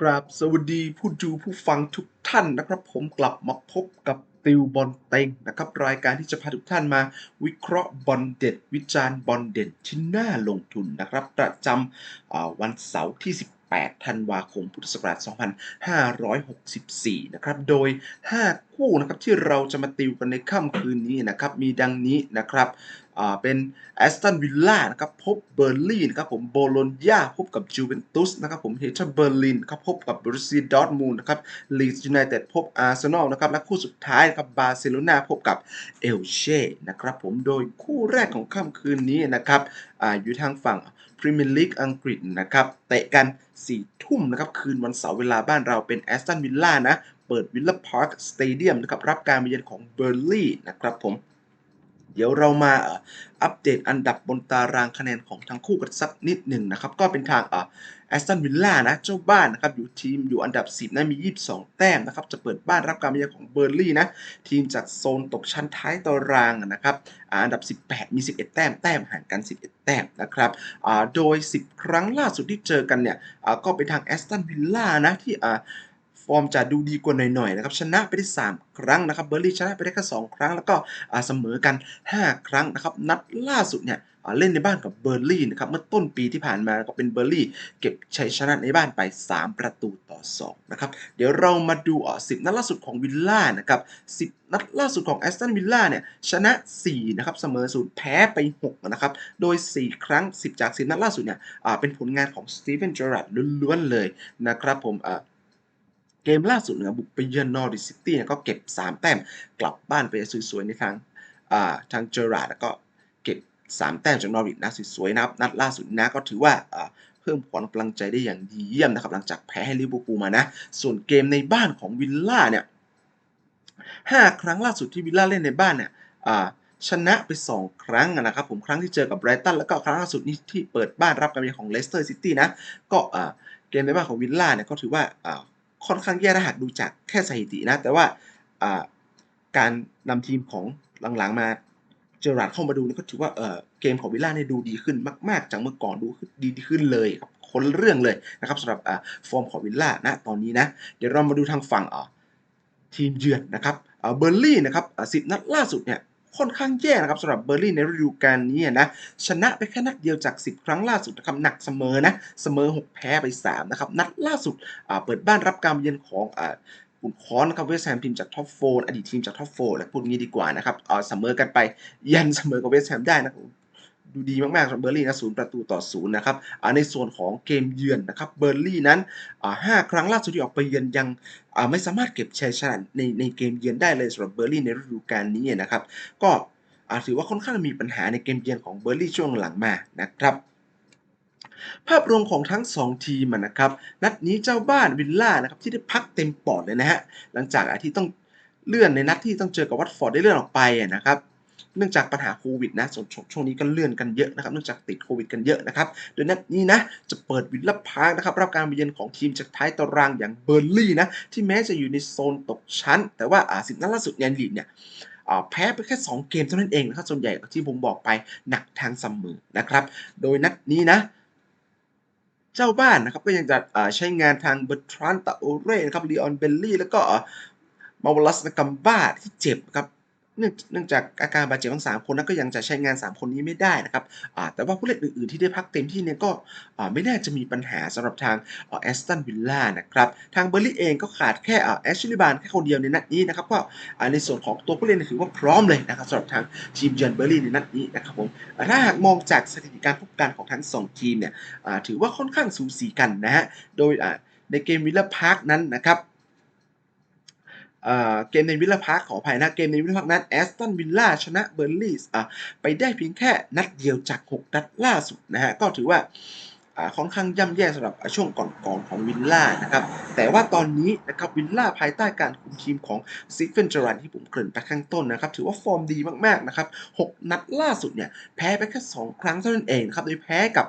กราบสวัสดีผู้ดูผู้ฟังทุกท่านนะครับ ผมกลับมาพบกับติวบอลเต็งนะครับ รายการที่จะพาทุกท่านมา วิเคราะห์บอลเด็ด วิจารณ์บอลเด่นที่น่าลงทุนนะครับ ประจำวันเสาร์ที่18ธันวาคม พุทธศักราช 2564 นะครับ โดย 5 คู่นะครับที่เราจะมาติวกันในค่ำคืนนี้นะครับ มีดังนี้นะครับ เป็นแอสตันวิลล่านะครับพบเบอร์ลีนครับผมโบโลญญาพบกับจูเวนตุสนะครับผมเฮเทอร์เบอร์ลินครับพบกับบรูซีดอร์ทมูลนะครับลีดส์ยูไนเต็ดพบอาร์เซนอลนะครับและคู่สุดท้ายนะครับบาร์เซโลนาพบกับเอลเช่นะครับผมโดยคู่แรกของค่ำคืนนี้นะครับอาอยู่ทางฝั่งพรีเมียร์ลีกอังกฤษนะครับเตะกัน 4 ทุ่มนะครับคืนวันเสาร์เวลาบ้านเราเป็นแอสตันวิลล่านะเปิดวิลล่าพาร์คสเตเดียมนะครับรับการมาเยือนของเบอร์ลีนะครับผม เดี๋ยวเรามาอัปเดตอันดับบนตารางคะแนนของทั้งคู่กันสักนิดหนึ่งนะครับ ก็เป็นทางอ่อแอสตันวิลล่านะเจ้าบ้านนะครับ อยู่ทีมอยู่อันดับ 10นะมี 22 แต้มนะครับ จะเปิดบ้านรับการมาเยือนของเบอร์ลี่นะ ทีมจากโซนตกชั้นท้ายตารางนะครับอันดับ 18 มี 11 แต้มแต้มห่างกัน 11 แต้มนะครับโดย 10 ครั้งล่าสุดที่เจอกันเนี่ยก็เป็นทางแอสตันวิลล่านะที่ ฟอร์มจะดูดีกว่าหน่อยๆนะครับชนะไปได้ 3 ครั้งนะครับเบอร์ลี่ชนะไปได้แค่2ครั้ง แล้วก็เสมอกัน 5 ครั้งนะครับนัดล่าสุดเนี่ยเล่นในบ้านกับเบอร์ลี่นะครับเมื่อต้นปีที่ผ่านมาก็เป็นเบอร์ลี่เก็บชัยชนะในบ้านไป 3 ประตูต่อ2นะครับเดี๋ยวเรามาดูอ่า10 นัดล่าสุดของวิลล่านะครับ10 นัดล่าสุดของแอสตันวิลล่าเนี่ยชนะ4นะครับเสมอ0แพ้ไป6นะครับโดย 4 ครั้ง 10 จาก 10 นัดล่าสุดเนี่ยเป็นผลงานของสตีเฟนเจอราร์ดล้วนๆเลยนะครับผมอ่า เกมล่าสุดเนี่ยบุกไปเยือนนอริซิตี้นะก็เก็บ 3 แต้มกลับบ้านไปสวยๆในทางทางเจอราร์ดก็เก็บ 3 แต้มจากนอริทนะสวยๆนะครับนัดล่าสุดนะก็ถือว่าเพิ่มขวัญกำลังใจได้อย่างดีเยี่ยมนะครับหลังจากแพ้ให้ลิเวอร์พูลมานะ ส่วนเกมในบ้านของวิลล่าเนี่ย5ครั้งล่าสุดที่วิลล่าเล่นในบ้านเนี่ยชนะไป 2 ครั้งนะครับผมครั้งที่เจอกับไบรตันแล้วก็ครั้งล่าสุดนี้ที่เปิดบ้านรับการเยือนของเลสเตอร์ซิตี้นะก็เกมในบ้านของวิลล่าเนี่ยก็ถือว่า ค่อนข้างแย่ถ้าหากดูจากแค่สถิตินะ แต่ว่าการนำทีมของหลังๆมาเจอราร์ดเข้ามาดูนี่ก็ถือว่าเกมของวิลล่าเนี่ยดูดีขึ้นมาก ๆ จากเมื่อก่อนดูดีขึ้นเลยครับคนเรื่องเลยนะครับสำหรับฟอร์มของวิลล่านะตอนนี้นะ เดี๋ยวเรามาดูทางฝั่งทีมเยือนนะครับเบอร์ลี่นะครับสิบนัดล่าสุดเนี่ย ค่อนข้างแย่นะครับสำหรับเบอร์ลี่ในฤดูกาลนี้นะชนะไปแค่นัดเดียวจาก 10 ครั้งล่าสุดนะครับหนักเสมอนะเสมอ 6 แพ้ไป 3 นะครับ นัดล่าสุดเปิดบ้านรับการเยือนของอ่าขุนค้อนนะครับเวสแฮมทีมจากท็อปโฟอดีตทีมจากท็อปโฟและพูดงี้ดีกว่านะครับเสมอกันไปยันเสมอกับเวสแฮมได้นะครับ ดูดีมากๆสำหรับเบอร์ลี่นะศูนย์ประตูต่อศูนย์นะครับในส่วนของเกมเยือนนะครับเบอร์ลี่นั้นห้าครั้งล่าสุดที่ออกไปเยือนยังไม่สามารถเก็บชัยชนะในในเกมเยือนได้เลยสำหรับเบอร์ลี่ในฤดูกาลนี้นะครับ ก็ถือว่าค่อนข้างมีปัญหาในเกมเยือนของเบอร์ลี่ช่วงหลังมานะครับภาพรวมของทั้ง 2 ทีมนะครับนัดนี้เจ้าบ้านวิลล่านะครับที่ได้พักเต็มปอดเลยนะฮะหลังจากที่ต้องเลื่อนในนัดที่ต้องเจอกับวัตฟอร์ดได้เลื่อนออกไปนะครับ เนื่องจากปัญหาโควิดนะช่วงช่วงนี้ก็เลื่อนกันเยอะนะครับเนื่องจากติดโควิดกันเยอะนะครับโดยนัดนี้นะจะเปิดวิลล่าพาร์คนะครับรับการมาเยือนของทีมจากท้ายตารางอย่างเบอร์ลี่นะที่แม้จะอยู่ในโซนตกชั้น แต่ว่าอ่าสิบนัดล่าสุดในลีเนี่ยแพ้ไปแค่ 2 เกมเท่านั้นเองนะครับส่วนใหญ่ที่ผมบอกไปหนักทางเสมอนะครับ โดยนัดนี้นะ เจ้าบ้านนะครับก็ยังจะอ่าใช้งานทางเบอร์ทรันตาโอเร่นะครับลีออนเบลลี่ แล้วก็มาวลัสกัมบ้าที่เจ็บครับ เนื่องจากอาการบาดเจ็บทั้ง 3 คนนั้นก็ยังจะใช้งาน 3 คนนี้ไม่ได้นะครับแต่ว่าผู้เล่นอื่นๆที่ได้พักเต็มที่เนี่ยก็ไม่น่าจะมีปัญหาสำหรับทางแอสตันวิลล่านะครับทางเบอร์ลี่เองก็ขาดแค่แอชลีบานแค่คนเดียวในนัดนี้นะครับก็ในส่วนของตัวผู้เล่นถือว่าพร้อมเลยนะครับสำหรับทางทีมเยือนเบอร์ลี่ในนัดนี้นะครับผมถ้าหากมองจากสถิติการพบกันของทั้ง 2 ทีมเนี่ยถือว่าค่อนข้างสูสีกันนะฮะโดยในเกมวิลล่าพาร์คนั้นนะครับ เกมในวิลล่าพาร์คขออภัยนะ เกมในวิลล่าพาร์คนั้นแอสตันวิลล่าชนะเบอร์ลี่อ่าไปได้เพียงแค่นัดเดียวจาก 6 นัดล่าสุดนะฮะ ก็ถือว่าค่อนข้างย่ำแย่สำหรับช่วงก่อนๆของวิลล่านะครับ แต่ว่าตอนนี้นะครับวิลล่าภายใต้การคุมทีมของซิกเฟนเจอรันที่ผมเกริ่นไปข้างต้นนะครับ ถือว่าฟอร์มดีมากๆนะครับ 6 นัดล่าสุดเนี่ย แพ้ไปแค่ 2 ครั้งเท่านั้นเองครับ โดยแพ้กับ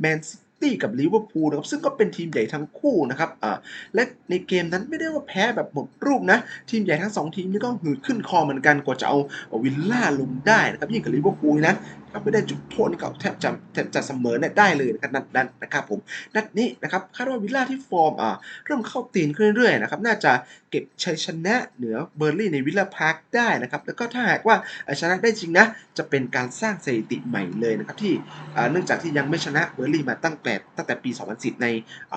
แมนซิ ตี้กับลิเวอร์พูลนะครับซึ่งก็เป็นทีมใหญ่ทั้งคู่นะครับอ่าและในเกมนั้นไม่ได้ว่าแพ้แบบหมดรูปนะ ทีมใหญ่ทั้งสองทีมนี่ก็หืดขึ้นคอเหมือนกันกว่าจะเอาวิลล่าลงได้นะครับยิ่งกับลิเวอร์พูลนะถ้าไม่ได้จุดโทษนี่ก็แทบจะแทบจะเสมอเนี่ยได้เลยนะครับนัดนั้นนะครับผมนัดนี้นะครับคาดว่าวิลล่าที่ฟอร์มอ่าเริ่มเข้าตีนขึ้นเรื่อยๆนะครับน่าจะเก็บชัยชนะเหนือเบอร์ลี่ในวิลล่าพาร์คได้นะครับ แล้วก็ถ้าหากว่าชนะได้จริงนะ จะเป็นการสร้างสถิติใหม่เลยนะครับที่เนื่องจากที่ยังไม่ชนะเบอร์ลี่มาตั้งแต่ตั้งแต่ปี 2010 ใน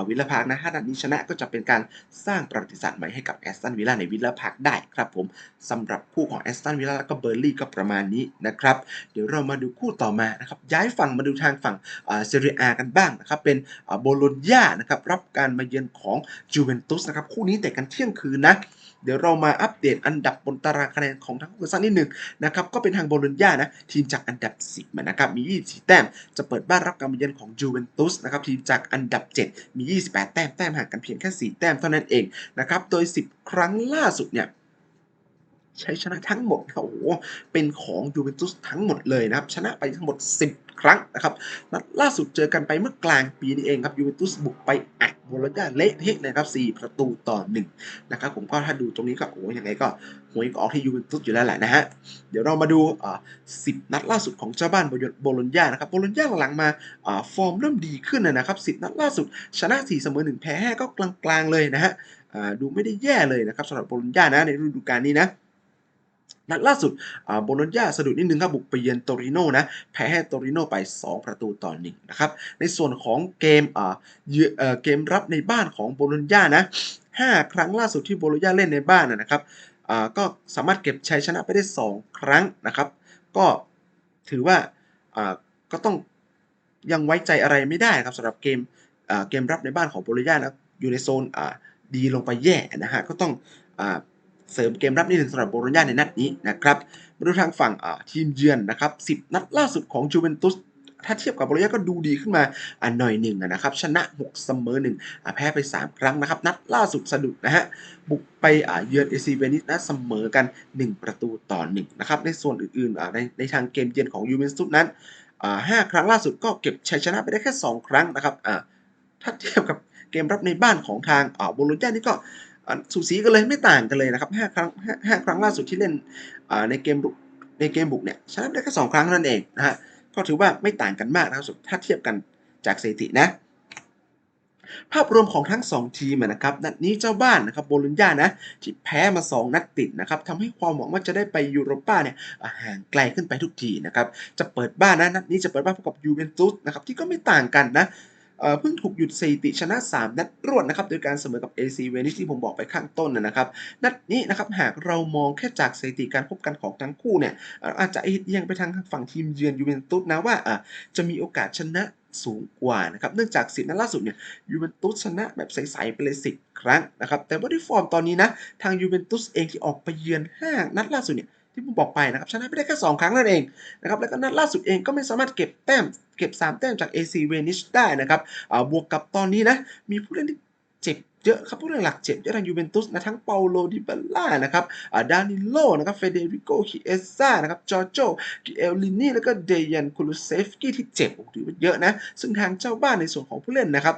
วิลล่าพาร์คนะถ้านัดนี้ชนะก็จะเป็นการสร้างประวัติศาสตร์ใหม่ให้กับแอสตันวิลล่าในวิลล่าพาร์คได้ครับผมสำหรับคู่ของแอสตันวิลล่าแล้วก็เบอร์ลี่ก็ประมาณนี้นะครับเดี๋ยวเรามาดูคู่ต่อมานะครับย้ายฝั่งมาดูทางฝั่งเซเรียอากันบ้างนะครับเป็นโบโลญญานะครับรับการมาเยือนของจูเวนตุสนะครับคู่นี้แต่กันเที่ยงคืนนะ เดี๋ยวเรามาอัปเดตอันดับบนตารางคะแนนของทั้งคู่สักนิดหนึ่งนะครับ ก็เป็นทางโบโลญญานะ ทีมจากอันดับ 10นะครับ มี 24 แต้ม จะเปิดบ้านรับการมาเยือนของจูเวนตุสนะครับ ทีมจากอันดับ 7 มี 28 แต้ม แต้มห่างกันเพียงแค่ 4 แต้มเท่านั้นเองนะครับ โดย 10 ครั้งล่าสุดเนี่ยใช้ชนะทั้งหมดโอ้โหเป็นของยูเวนตุสทั้งหมดเลยนะครับ ชนะไปทั้งหมด 10 ครั้งนะครับนัดล่าสุดเจอกันไปเมื่อกลางปีนี้เองครับยูเวนตุสบุกไปอัดโบโลญญาเละเทะนะครับ4ประตูต่อ1นะครับผมก็ถ้าดูตรงนี้ก็โอ้ยยังไงก็หวยก็ออกที่ยูเวนตุสอยู่แล้วแหละนะฮะเดี๋ยวเรามาดูอ่า10นัดล่าสุดของเจ้าบ้านโบโลญญานะครับโบโลญญาหลังมาอ่าฟอร์มเริ่มดีขึ้นนะครับ10นัดล่าสุด ชนะ4เสมอ1แพ้5ก็กลางๆเลยนะฮะอ่าดูไม่ได้แย่เลยนะครับสำหรับโบโลญญานะในฤดูกาลนี้นะ นัดล่าสุดโบโลญญาสะดุดนิดนึงครับบุกไปเยือนโตริโนนะแพ้ให้โตริโนไป 2 ประตูต่อ1นะครับในส่วนของเกมอ่าเกมรับในบ้านของโบโลญญานะ5ครั้งล่าสุดที่โบโลญญาเล่นในบ้านนะครับก็สามารถเก็บชัยชนะไปได้ 2 ครั้งนะครับ ก็ถือว่าก็ต้องยังไว้ใจอะไรไม่ได้ครับสำหรับเกมเกมรับในบ้านของโบโลญญานะอยู่ในโซนดีลงไปแย่นะฮะก็ต้องอ เสริมเกมรับนิดหนึ่งสำหรับโบโลญญาในนัดนี้นะครับมาดูทางฝั่งทีมเยือนนะครับ10 นัดล่าสุดของจูเวนตุสถ้าเทียบกับโบโลญญาก็ดูดีขึ้นมาอ่าหน่อยหนึ่งนะครับชนะ 6 เสมอ1อ่าแพ้ไป 3 ครั้งนะครับ นัดล่าสุดสะดุดนะฮะบุกไปเยือนเอซีเวนิสนะเสมอกัน 1 ประตูต่อ1นะครับในส่วนอื่นๆในในทางเกมเยือนของยูเวนตุสนั้นห้าครั้งล่าสุดก็เก็บชัยชนะไปได้แค่ 2 ครั้งนะครับถ้าเทียบกับเกมรับในบ้านของทางโบโลญญานี่ก็ สูสีกันเลยไม่ต่างกันเลยนะครับ5ครั้ง5ครั้งล่าสุดที่เล่นในเกมบุกในเกมบุกเนี่ยชนะได้แค่2ครั้งนั่นเองนะฮะก็ถือว่าไม่ต่างกันมากนะครับถ้าเทียบกันจากสถิตินะ ภาพรวมของทั้ง 2 ทีมนะครับนัดนี้เจ้าบ้านนะครับโบโลญญานะที่แพ้มา 2 นัดติดนะครับทำให้ความหวังว่าจะได้ไปยูโรป้าเนี่ยห่างไกลขึ้นไปทุกทีนะครับจะเปิดบ้านนะนัดนี้จะเปิดบ้านพบกับยูเวนตุสนะครับที่ก็ไม่ต่างกันนะ เพิ่งถูกหยุดสถิติชนะ 3 นัดรวดนะครับโดยการเสมอกับ AC เวนิสที่ผมบอกไปข้างต้นนะครับ นัดนี้นะครับหากเรามองแค่จากสถิติการพบกันของทั้งคู่เนี่ยอาจจะเอียงไปทางฝั่งทีมเยือนยูเวนตุสนะว่าจะมีโอกาสชนะสูงกว่านะครับเนื่องจากสิบนัดล่าสุดเนี่ยยูเวนตุสชนะแบบใสๆไปเลยสิครั้งนะครับแต่ว่าด้วยฟอร์มตอนนี้นะทางยูเวนตุสเองที่ออกไปเยือน5นัดล่าสุดเนี่ย ที่ผมบอกไปนะครับชนะไปได้แค่ 2 ครั้งนั่นเองนะครับแล้วก็นัดล่าสุดเองก็ไม่สามารถเก็บแต้มเก็บ 3 แต้มจาก AC v e n i s ได้นะครับบวกกับตอนนี้นะมีผู้เล่นที่เจ็บเยอะครับผู้เล่นหลักเจ็บเยอะทางยูเวนตุสนะทั้งเปาโลดิบาล่านะครับดานิโลนะครับเฟเดริโกคิเอซ่านะครับจอร์โจกิเอลลินีแล้วก็เดยันคูลูเซฟกี้ที่เจ็บถือว่าเยอะนะซึ่งทางเจ้าบ้านในส่วนของผู้เล่นนะครับ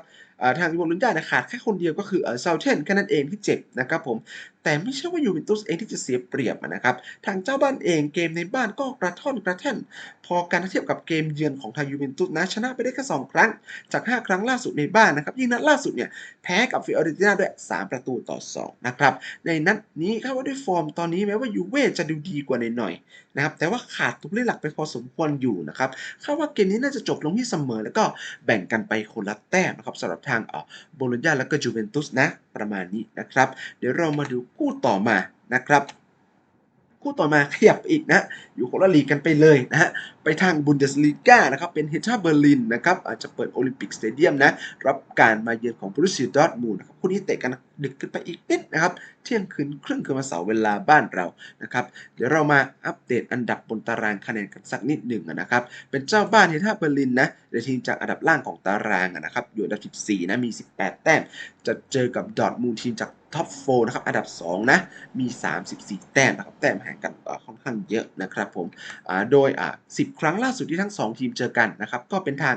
ทางยูเวนตุสขาดแค่คนเดียวก็คือเซาเทนแค่นั้นเองที่เจ็บนะครับผมแต่ไม่ใช่ว่ายูเวนตุสเองที่จะเสียเปรียบนะครับทางเจ้าบ้านเองเกมในบ้านก็กระท่อนกระแท่น พอการเทียบกับเกมเยือนของทางยูเวนตุสนะชนะไปได้แค่2ครั้ง จาก 5 ครั้งล่าสุดในบ้านนะครับยิ่งนัดล่าสุดเนี่ยแพ้กับฟิออเรนติน่าด้วย 3 ประตูต่อ 2 นะครับ ในนัดนี้ครับว่าด้วยฟอร์มตอนนี้แม้ว่ายูเว่จะดูดีกว่าหน่อยๆนะครับแต่ว่าขาดตัวเล่นหลักไปพอสมควรอยู่นะครับคาดว่าเกมนี้น่าจะจบลงที่เสมอแล้วก็แบ่งกันไปคนละแต้มนะครับสำหรับทางโบโลญญาแล้วก็จูเวนตุสนะประมาณนี้นะครับ เดี๋ยวเรามาดูคู่ต่อมานะครับคู่ต่อมาขยับอีกนะ อยู่คนละลีกกันไปเลยนะฮะ ไปทางบุนเดสลีกานะครับ เป็นเฮท่าเบอร์ลินนะครับ อาจจะเปิดโอลิมปิกสเตเดียมนะ รับการมาเยือนของบรูซิดอร์มูนนะครับ คู่นี้เตะกัน ดึกขึ้นไปอีกนิดนะครับเที่ยงคืนครึ่งคือมาเสาร์เวลาบ้านเรานะครับเดี๋ยวเรามาอัปเดตอันดับบนตารางคะแนนกันสักนิดหนึ่งนะครับเป็นเจ้าบ้านเฮท่าเบอร์ลินนะในทีมจากอันดับล่างของตารางนะครับอยู่อันดับ 14 นะมี 18 แต้ม จะเจอกับดอทมูลทีมจากท็อป4นะครับอันดับ 2 นะ มี 34 แต้มนะครับ แต้มห่างกันค่อนข้างเยอะนะครับผมโดยอ่า10 ครั้งล่าสุดที่ทั้ง 2 ทีมเจอกันนะครับ ก็เป็นทาง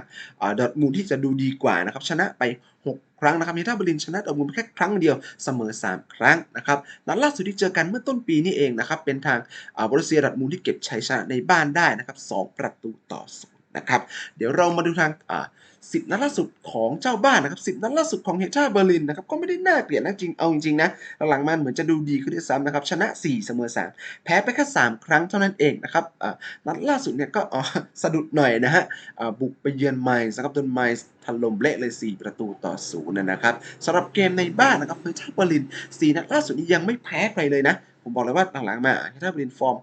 ดอทมูลที่จะดูดีกว่านะครับ ชนะไป 6 ครั้งนะครับเฮท่าเบอร์ลินชนะดอร์ทมูลแค่ครั้งเดียวเสมอ 3 ครั้งนะครับนัดล่าสุดที่เจอกันเมื่อต้นปีนี้เองนะครับเป็นทางอ่าบรูเซียดอร์ทมูลที่เก็บชัยชนะในบ้านได้นะครับ2ประตูต่อ 2 นะครับ เดี๋ยวเรามาดูทางอ่าสิบนัดล่าสุดของเจ้าบ้านนะครับสิบนัดล่าสุดของเฮท่าเบอร์ลินนะครับก็ไม่ได้น่าเกลียดนะจริงเอาจริงๆนะหลังๆมันเหมือนจะดูดีขึ้นด้วยซ้ำนะครับชนะ 4 เสมอ 3 แพ้ไปแค่ 3 ครั้งเท่านั้นเองนะครับนัดล่าสุดเนี่ยก็สะดุดหน่อยนะฮะบุกไปเยือนไมซ์นะครับโดนไมซ์ถล่มเละเลย 4 ประตูต่อศูนย์นะครับสำหรับเกมในบ้านนะครับเฮท่าเบอร์ลิน4นัดล่าสุดนี้ยังไม่แพ้ใครเลยนะผมบอกเลยว่าหลังๆมาเฮท่าเบอร์ลินฟอร์ม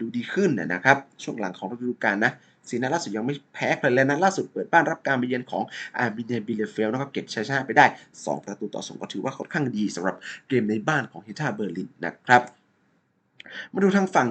ดูดีขึ้นนะครับช่วงหลังของฤดูกาลนะ สีนัดล่าสุดยังไม่แพ้ใครเลยนัดล่าสุดเปิดบ้านรับการไปเยือนของอาร์มิเนบิเลเฟลนะครับเก็บชัยชนะไปได้ 2 ประตูต่อ2ก็ถือว่าค่อนข้างดีสำหรับเกมในบ้านของเฮท่าเบอร์ลินนะครับ มาดูทางฝั่ง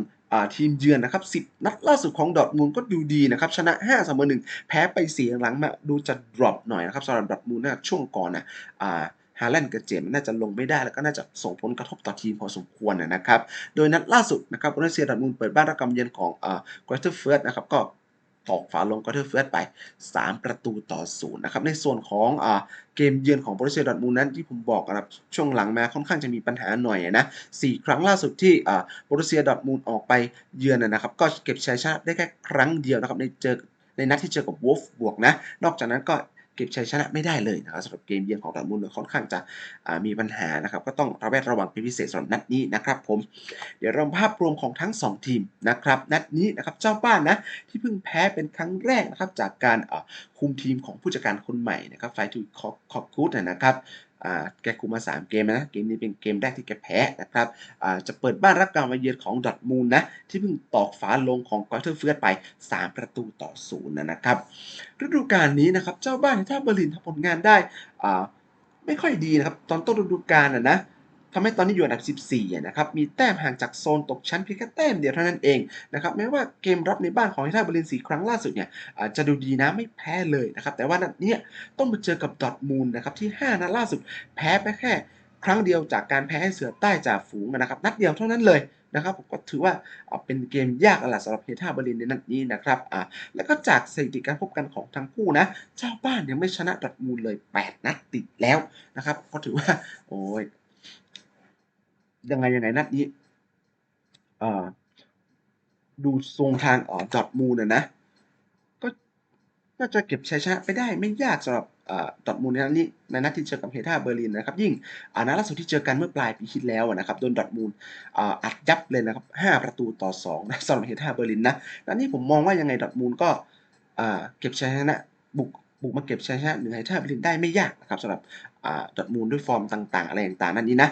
ทีมเยือนนะครับ 10 นัดล่าสุดของดอทมุนด์ก็ดูดีนะครับ ชนะ 5 เสมอ 1 แพ้ไป 4 หลังมาดูจะดรอปหน่อยนะครับสำหรับดอทมุนด์นะช่วงก่อนนะอ่าฮาแลนด์กับเจมน่าจะลงไม่ได้แล้วก็น่าจะส่งผลกระทบต่อทีมพอสมควรนะครับ โดยนัดล่าสุดนะครับบรูเซียดอทมุนด์เปิดบ้านรับการเยือนของอ่ากรเทอร์เฟิร์สนะครับก็ ตอกฝาลงก็เทอร์เฟิร์สไป 3 ประตูต่อศูนย์นะครับ ในส่วนของอเกมเยือนของบรูเซียดอร์ทมูนนั้นที่ผมบอกนะครับช่วงหลังมาค่อนข้างจะมีปัญหาหน่อยนะ4ครั้งล่าสุดที่อ่าบรูเซียดอร์ทมูนออกไปเยือนนะครับ ก็เก็บชัยชนะได้แค่ครั้งเดียวนะครับในเจอในนัดที่เจอกับวอลฟบวกนะ นอกจากนั้นก็ เก็บชัยชนะไม่ได้เลยนะครับสำหรับเกมเยือนของดอทมุนค่อนข้างจะมีปัญหานะครับ ก็ต้องระแวดระวังเป็นพิเศษสำหรับนัดนี้นะครับผม เดี๋ยวเราภาพรวมของทั้ง 2 ทีมนะครับ นัดนี้นะครับเจ้าบ้านนะที่เพิ่งแพ้เป็นครั้งแรกนะครับจากการคุมทีมของผู้จัดการคนใหม่นะครับไฟทูคอคอกูดนะครับแกคุมมา 3 เกมนะ เกมนี้เป็นเกมแรกที่แกแพ้นะครับจะเปิดบ้านรับการมาเยือนของดอทมูลนะ ที่เพิ่งตอกฝาลงของกอเทอร์เฟือไป 3 ประตูต่อศูนย์นะครับฤดูกาลนี้นะครับ เจ้าบ้านถ้าเบอร์ลินทำผลงานได้ไม่ค่อยดีนะครับ ตอนต้นฤดูกาลนะนะ ทำให้ตอนนี้อยู่อันดับ 14 นะครับ มีแต้มห่างจากโซนตกชั้นเพียงแค่แต้มเดียวเท่านั้นเองนะครับ แม้ว่าเกมรับในบ้านของเฮท่าเบอร์ลิน4ครั้งล่าสุดเนี่ยอาจจะดูดีนะไม่แพ้เลยนะครับ แต่ว่านัดเนี้ยต้องมาเจอกับดอทมูลนะครับที่ 5 นัดล่าสุดแพ้ไปแค่ครั้งเดียวจากการแพ้ให้เสือใต้จ่าฝูงนะครับ นัดเดียวเท่านั้นเลยนะครับผมก็ถือว่าเป็นเกมยากแล้วล่ะสำหรับเฮท่าเบอร์ลินในนัดนี้นะครับอ่าแล้วก็จากสถิติการพบกันของทั้งคู่นะ เจ้าบ้านยังไม่ชนะดอทมูลเลย 8 นัดติดแล้วนะครับก็ถือว่าโอ้ย ยังไงยังไงนัดนี้ดูทรงทางอ่อดอทมูลน่ะนะ ก็น่าจะเก็บชัยชนะไปได้ไม่ยากสำหรับเอ่อดอทมูลในนัดนี้ในนัดที่เจอกับเฮท่าเบอร์ลินนะครับ ยิ่งนัดล่าสุดที่เจอกันเมื่อปลายปีที่แล้วนะครับโดนดอทมูลอัดยับเลยนะครับ 5 ประตูต่อ2นะสำหรับเฮท่าเบอร์ลินนะนัดนี้ผมมองว่ายังไงดอทมูลก็เก็บชัยชนะบุกบุกมาเก็บชัยชนะเหนือเฮท่าเบอร์ลินได้ไม่ยากนะครับสำหรับอ่าดอทมูลด้วยฟอร์มต่าง ๆ อะไรต่างๆนัดนี้นะ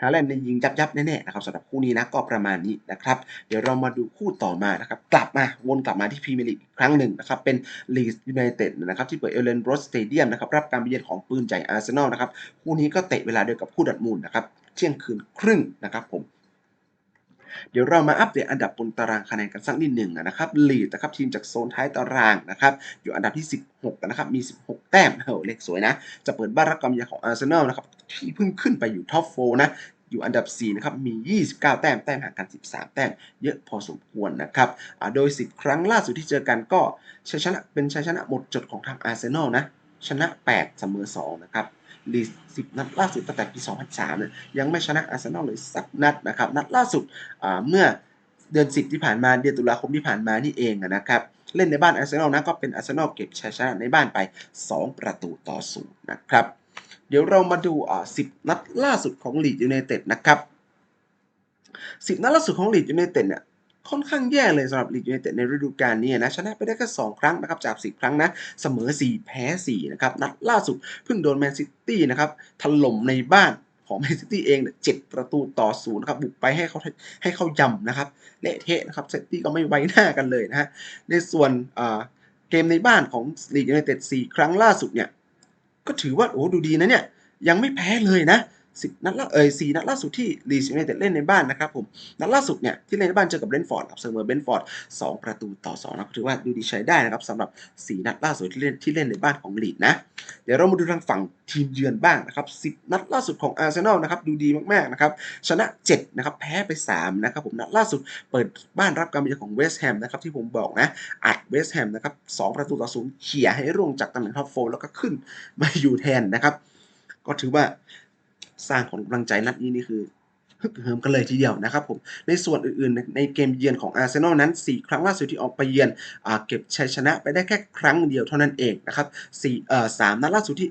ฮาแลนด์เนี่ยยิงยับยับๆแน่ๆนะครับสำหรับคู่นี้นะก็ประมาณนี้นะครับ เดี๋ยวเรามาดูคู่ต่อมานะครับ กลับมาวนกลับมาที่พรีเมียร์ลีกอีกครั้งหนึ่งนะครับ เป็นลีสยูไนเต็ดนะครับที่เปิดเอเลนบรอสสเตเดียมนะครับ รับการเยือนของปืนใหญ่อาร์เซนอลนะครับ คู่นี้ก็เตะเวลาเดียวกับคู่ดัดมูลนะครับ เที่ยงคืนครึ่งนะครับผม เดี๋ยวเรามาอัปเดตอันดับบนตารางคะแนนกันสักนิดหนึ่งนะครับลีดนะครับทีมจากโซนท้ายตารางนะครับอยู่อันดับที่ 16นะครับมี 16 แต้มโอ้เลขสวยนะ จะเปิดบ้านรับกำยาของอาร์เซนอลนะครับที่เพิ่งขึ้นไปอยู่ท็อปโฟนะอยู่อันดับ 4 นะครับ มี 29 แต้ม แต้มห่างกัน 13 แต้ม เยอะพอสมควรนะครับ โดย 10 ครั้งล่าสุดที่เจอกันก็ชัยชนะ เป็นชัยชนะหมดจดของทางอาร์เซนอลนะ ชนะ 8 เสมอ 2 นะครับ ลีด10นัดล่าสุดตั้งแต่ปี 2003เนี่ยยังไม่ชนะอาร์เซนอลเลยสักนัดนะครับนัดล่าสุดเมื่อเดือน 10 ที่ผ่านมาเดือนตุลาคมที่ผ่านมานี่เองนะครับเล่นในบ้านอาร์เซนอลนะก็เป็นอาร์เซนอลเก็บชัยชนะในบ้านไป 2 ประตูต่อศูนย์นะครับ เดี๋ยวเรามาดูอ่า10นัดล่าสุดของลีดยูไนเต็ดนะครับ10นัดล่าสุดของลีดยูไนเต็ดเนี่ย ค่อนข้างแย่เลยสำหรับลีดยูไนเต็ดในฤดูกาลนี้นะชนะไปได้แค่2ครั้งนะครับจาก 10 ครั้งนะเสมอ 4 แพ้4นะครับนัดล่าสุดเพิ่งโดนแมนซิตี้นะครับถล่มในบ้านของแมนซิตี้เองเนี่ยเจ็ดประตูต่อศูนย์นะครับบุกไปให้เขาให้เขายำนะครับเละเทะนะครับเซิตี้ก็ไม่ไว้หน้ากันเลยนะฮะในส่วนอ่าเกมในบ้านของลีดยูไนเต็ด4ครั้งล่าสุดเนี่ยก็ถือว่าโอ้ดูดีนะเนี่ยยังไม่แพ้เลยนะ 10นัดล่าเอ่ย4นัดล่าสุดที่ลีส์ยูไนเต็ดเล่นในบ้านนะครับผม นัดล่าสุดเนี่ยที่เล่นในบ้านเจอกับเบนฟอร์ดครับเสมอเบนฟอร์ด2ประตูต่อ2นะถือว่าดูดีใช้ได้นะครับสำหรับ4นัดล่าสุดที่เล่นที่เล่นในบ้านของลีดนะ เดี๋ยวเรามาดูทางฝั่งทีมเยือนบ้างนะครับ10นัดล่าสุดของอาร์เซนอลนะครับดูดีมากๆนะครับชนะ7นะครับแพ้ไป3นะครับผมนัดล่าสุดเปิดบ้านรับการมาเยือนของเวสต์แฮมนะครับที่ผมบอกนะอัดเวสต์แฮมนะครับ2ประตูต่อ0เขี่ยให้ร่วงจากตำแหน่งท็อปโฟแล้วก็ขึ้นมาอยู่แทนนะครับก็ถือว่า สร้างของกำลังใจนัดนี้นี่คือฮึกเหิมกันเลยทีเดียวนะครับผม ในส่วนอื่นๆ ในเกมเยือนของอาร์เซนอลนั้น 4 ครั้งล่าสุดที่ออกไปเยือนอเก็บชัยชนะไปได้แค่ครั้งเดียวเท่านั้นเองนะครับสี่เอ่อสามนัดล่าสุดที่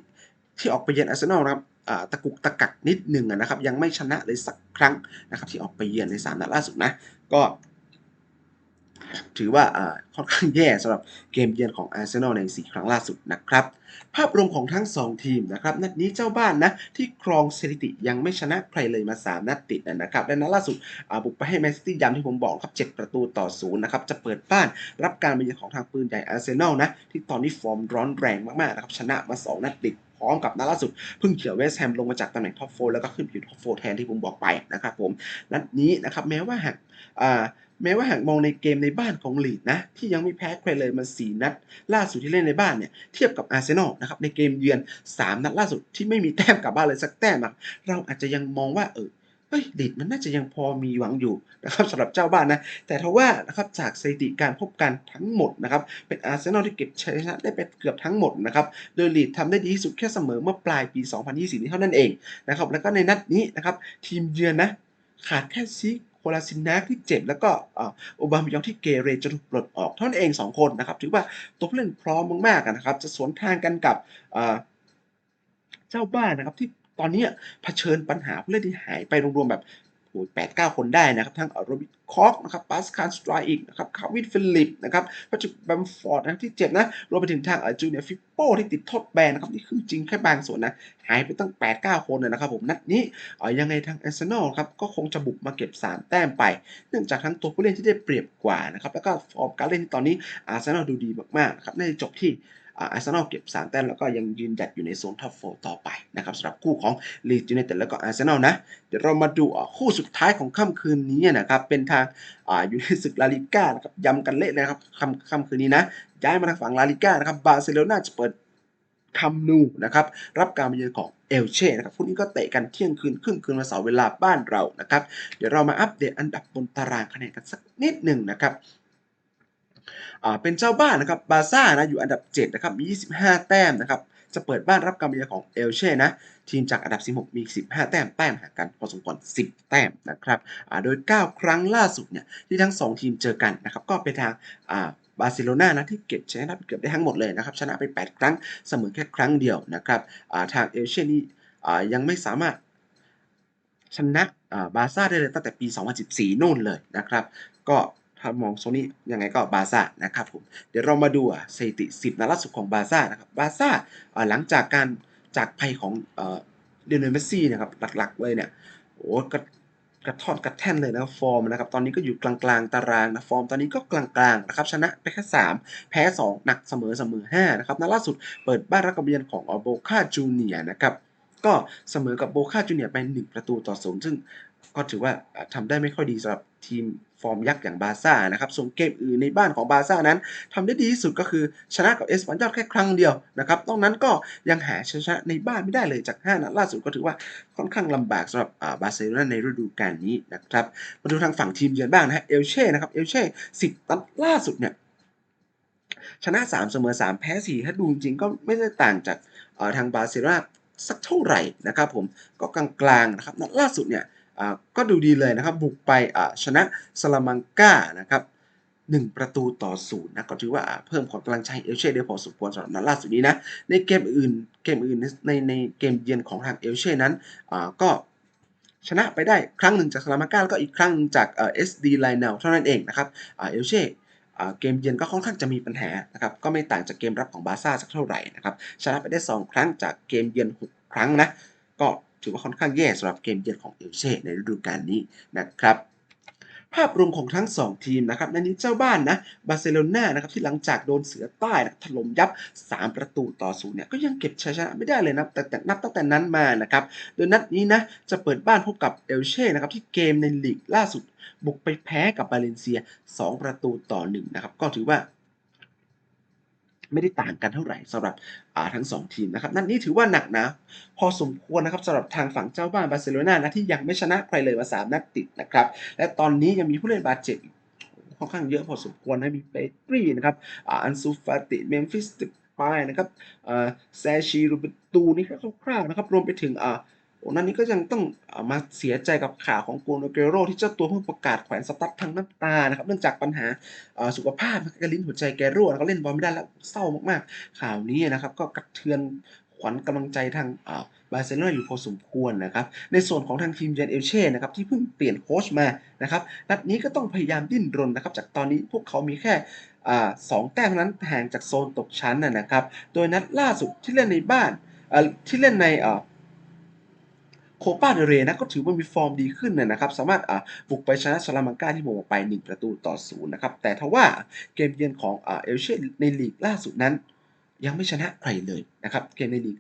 ที่ออกไปเยือนอาร์เซนอลนะครับตะกุกตะกักนิดหนึ่งอะนะครับ ยังไม่ชนะเลยสักครั้งนะครับที่ออกไปเยือนในสามนัดล่าสุดนะ ก็ ถือว่าค่อนข้างแย่สำหรับเกมเยือนของอาร์เซนอลใน 4 ครั้งล่าสุดนะครับ ภาพรวมของทั้ง 2 ทีมนะครับ นัดนี้เจ้าบ้านนะ ที่ครองสถิติยังไม่ชนะใครเลยมา 3 นัดติดนะครับและนัดล่าสุดบุกไปให้แมนซิตี้ย้ำที่ผมบอกครับ 7 ประตูต่อ0นะครับ จะเปิดบ้านรับการมาเยือนของทางปืนใหญ่อาร์เซนอลนะ ที่ตอนนี้ฟอร์มร้อนแรงมากๆนะครับชนะมา 2 นัดติดพร้อมกับนัดล่าสุดเพิ่งเขี่ยเวสแฮมลงมาจากตำแหน่งท็อปโฟแล้วก็ขึ้นอยู่ท็อปโฟแทนที่ผมบอกไปนะครับผมนัดนี้นะครับแม้ว่าหากอ่า แม้ว่าหากมองในเกมในบ้านของลีดนะ ที่ยังไม่แพ้ใครเลยมา 4 นัด ล่าสุดที่เล่นในบ้านเนี่ย เทียบกับอาร์เซนอลนะครับในเกมเยือน 3 นัดล่าสุดที่ไม่มีแต้มกลับบ้านเลยสักแต้มเราอาจจะยังมองว่าเออเฮ้ยลีดมันน่าจะยังพอมีหวังอยู่นะครับสำหรับเจ้าบ้านนะ แต่ทว่านะครับจากสถิติการพบกันทั้งหมดนะครับ เป็นอาร์เซนอลที่เก็บชัยชนะได้ไปเกือบทั้งหมดนะครับ โดยลีดทำได้ดีที่สุดแค่เสมอเมื่อปลายปี 2020 นี้เท่านั้นเองนะครับ แล้วก็ในนัดนี้นะครับทีมเยือนนะขาดแค่ซิ โคลาซินักที่เจ็บ แล้วก็อุบามยองที่เกเรจะถูกปลดออกเท่านั้นเอง 2 คนนะครับ ถือว่าตัวผู้เล่นพร้อมมากๆนะครับ จะสวนทางกันกับเจ้าบ้านนะครับที่ตอนนี้เผชิญปัญหาผู้เล่นที่หายไปรวมๆแบบ แปดเก้าคนได้นะครับ ทั้งโรบิคอกนะครับปาสคาลสตรอีกนะครับคาวินฟิลิปนะครับพัชแบมฟอร์ดนะครับที่เจ็บนะรวมไปถึงทางอ่อจูเนียฟิปโป้ที่ติดโทษแบนนะครับนี่คือจริงแค่บางส่วนนะ หายไปตั้ง 8-9 คนเลยนะครับผมนัดนี้เออยังไงทางแอาร์เซนอลครับก็คงจะบุกมาเก็บ 3 แต้มไป เนื่องจากทั้งตัวผู้เล่นที่ได้เปรียบกว่านะครับแล้วก็ฟอร์มการเล่นที่ตอนนี้อาร์เซนอลดูดีมากๆครับน่าจะจบที่ อาร์เซนอลเก็บ 3 แต้มแล้วก็ยังยืนหยัดอยู่ในโซนท็อปโฟต่อไปนะครับสำหรับคู่ของลีดยูไนเต็ดแล้วก็อาร์เซนอลนะ เดี๋ยวเรามาดูคู่สุดท้ายของค่ำคืนนี้นะครับ เป็นทางอ่าอยู่ในศึกลาลิก้านะครับย้ำกันเละเลยนะครับค่ำค่ำคืนนี้นะ ย้ายมาทางฝั่งลาลิก้านะครับบาร์เซโลนาจะเปิดคัมนูนะครับรับการมาเยือนของเอลเช่นะครับคู่นี้ก็เตะกันเที่ยงคืนครึ่งคืนวันเสาร์เวลาบ้านเรานะครับ เดี๋ยวเรามาอัปเดตอันดับบนตารางคะแนนกันสักนิดหนึ่งนะครับ เป็นเจ้าบ้านนะครับบาซ่านะอยู่อันดับ 7 นะครับ มี 25 แต้มนะครับ จะเปิดบ้านรับการมาเยือนของเอลเช่นะ ทีมจากอันดับ 16 มี 15 แต้ม แต้มห่างกันพอสมควร 10 แต้มนะครับโดย 9 ครั้งล่าสุดเนี่ยที่ทั้ง 2 ทีมเจอกันนะครับ ก็เป็นทางบาร์เซโลนานะที่เก็บชนะไปเกือบได้ทั้งหมดเลยนะครับ ชนะไป 8 ครั้งเสมอแค่ครั้งเดียวนะครับทางเอลเช่นี่ยังไม่สามารถชนะบาซ่าได้เลยตั้งแต่ปี 2014 นู่นเลยนะครับ ก็ ถ้ามองโซนนี้ยังไงก็บาซ่านะครับผมเดี๋ยวเรามาดูสถิติ 10 นัดล่าสุดของบาซ่านะครับบาซ่าหลังจากการจากภัยของเอ่อเดนเมสซี่นะครับหลักๆเลยเนี่ยโอ้กระกระทอดกระแท่นเลยนะฟอร์มนะครับตอนนี้ก็อยู่กลางๆตารางนะฟอร์มตอนนี้ก็กลางๆนะครับชนะไปแค่3แพ้ 2 หนักเสมอเสมอ5นะครับนัดล่าสุดเปิดบ้านรับกับเยือนของอโบคาจูเนียนะครับ ก็เสมอกับโบคาจูเนียไป 1 ประตูต่อ0ซึ่งก็ถือว่าอ่าทำได้ไม่ค่อยดีสำหรับทีมฟอร์มยักษ์อย่างบาร์ซ่านะครับ ส่วนเกมอื่นในบ้านของบาร์ซ่านั้นทำได้ดีที่สุดก็คือชนะกับเอสปันยอลแค่ครั้งเดียวนะครับ นอกนั้นก็ยังหาชนะในบ้านไม่ได้เลยจาก 5 นัดล่าสุดก็ถือว่าค่อนข้างลำบากสำหรับบาร์เซโลนาในฤดูกาลนี้นะครับ มาดูทางฝั่งทีมเยือนบ้างนะฮะ เอลเช่นะครับ เอลเช่สิบนัดล่าสุดเนี่ยชนะ 3 เสมอ 3 แพ้4ถ้าดูจริงก็ไม่ได้ต่างจากทางบาร์เซโลนา สักเท่าไหร่นะครับผมก็กลางๆนะครับนัดล่าสุดเนี่ยก็ดูดีเลยนะครับ บุกไปชนะสลามังกานะครับ1ประตูต่อศูนย์นะก็ถือว่าเพิ่มความกำลังใจเอลเช่ได้พอสมควรสำหรับนัดล่าสุดนี้นะในเกมอื่นเกมอื่นในในเกมเยือนของทางเอลเช่นั้นก็ชนะไปได้ครั้งหนึ่งจากสลามังกาแล้วก็อีกครั้งจากเอ่อ SD l i n e l เท่านั้นเองนะครับเอลเช่ เกมเยือนก็ค่อนข้างจะมีปัญหานะครับก็ไม่ต่างจากเกมรับของบาซ่าสักเท่าไหร่นะครับชนะไปได้ 2 ครั้งจากเกมเยือน 6 ครั้งนะก็ถือว่าค่อนข้างแย่สำหรับเกมเยือนของเอลเช่ในฤดูกาลนี้นะครับ ภาพรวมของทั้ง 2 ทีมนะครับในนี้เจ้าบ้านนะบาร์เซโลนานะครับที่หลังจากโดนเสือใต้นะถล่มยับ 3 ประตูต่อศูนย์เนี่ยก็ยังเก็บชัยชนะไม่ได้เลยนะแต่แต่นับตั้งแต่นั้นมานะครับโดยนัดนี้นะจะเปิดบ้านพบกับเอลเช่นะครับที่เกมในลีกล่าสุดบุกไปแพ้กับบาเลนเซีย 2 ประตูต่อ1นะครับก็ถือว่า ไม่ได้ต่างกันเท่าไหร่สำหรับทั้ง 2 ทีมนะครับ นัดนี้ถือว่าหนักนะ พอสมควรนะครับสำหรับทางฝั่งเจ้าบ้านบาร์เซโลนานะที่ยังไม่ชนะใครเลยมา3นัดติดนะครับ และตอนนี้ยังมีผู้เล่นบาดเจ็บค่อนข้างเยอะพอสมควรนะมีเปตรีนะครับอันซูฟาติเมมฟิสติปายนะครับแซชีรูเบตูนี่คร่าวๆนะครับ รวมไปถึงอ่ นั่นนี้ก็ยังต้องมาเสียใจกับข่าวของโกโนเกโรที่เจ้าตัวเพิ่งประกาศแขวนสตั๊ดทั้งน้ำตานะครับเนื่องจากปัญหาสุขภาพนะครับลิ้นหัวใจแกรั่วแล้วก็เล่นบอลไม่ได้แล้วเศร้ามากๆ ข่าวนี้นะครับก็กระเทือนขวัญกำลังใจทางบาร์เซโลนาอยู่พอสมควรนะครับในส่วนของทางทีมเยนเอลเช่นะครับที่เพิ่งเปลี่ยนโค้ชมานะครับนัดนี้ก็ต้องพยายามดิ้นรนนะครับจากตอนนี้พวกเขามีแค่สองแต้มนั้นห่างจากโซนตกชั้นนะครับโดยนัดล่าสุดที่เล่นในบ้านที่เล่นในอ่ ปาเดเรนะก็ถือว่ามีฟอร์มดีขึ้นนะครับ สามารถบุกไปชนะซาลามังกาที่โมงไป 1 ประตูต่อศูนย์นะครับ แต่ทว่าเกมเยือนของอเอลเช่ในลีกล่าสุดนั้น ยังไม่ชนะใครเลยนะครับ เกมในลีก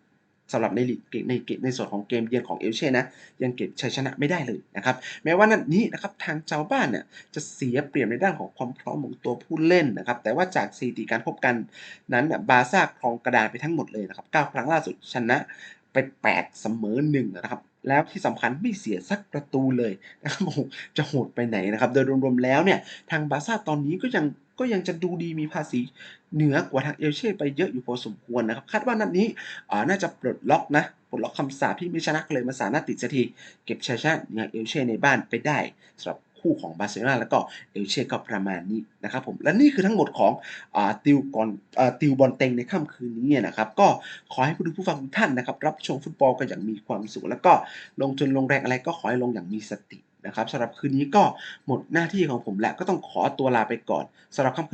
สำหรับในลีกในเกมในส่วนของเกมเยือนของเอลเช่นะยังเก็บชัยชนะไม่ได้เลยนะครับแม้ว่านัดนี้นะครับทางเจ้าบ้านเนี่ยจะเสียเปรียบในด้านของความพร้อมของตัวผู้เล่นนะครับแต่ว่าจากสถิติการพบกันนั้นบาซ่าครองกระดานไปทั้งหมดเลยนะครับ9ครั้งล่าสุดชนะไป 8 เสมอ1นะครับ แล้วที่สำคัญไม่เสียสักประตูเลยนะครับโอ้จะโหดไปไหนนะครับ โดยรวมๆแล้วเนี่ย ทางบาซ่าตอนนี้ก็ยังก็ยังจะดูดีมีภาษีเหนือกว่าทางเอลเช่ไปเยอะอยู่พอสมควรนะครับ คาดว่านัดนี้อ่าน่าจะปลดล็อกนะปลดล็อกคำสาปที่ไม่ชนะเลยมาสานัดติดสักทีเก็บชัยชนะเหนือเอลเช่ในบ้านไปได้สำหรับ คู่ของบาร์เซโลนาแล้วก็เอลเช่ก็ประมาณนี้นะครับผมและนี่คือทั้งหมดของอติวก่อนอติวบอลเต็งในค่ำคืนนี้นะครับก็ขอให้ผู้ดูผู้ฟังทุกท่านนะครับรับชมฟุตบอลกันอย่างมีความสุขแล้วก็ลงจนลงแรงอะไรก็ขอให้ลงอย่างมีสตินะครับสำหรับคืนนี้ก็หมดหน้าที่ของผมแล้วก็ต้องขอตัวลาไปก่อนสำหรับค่ำคืน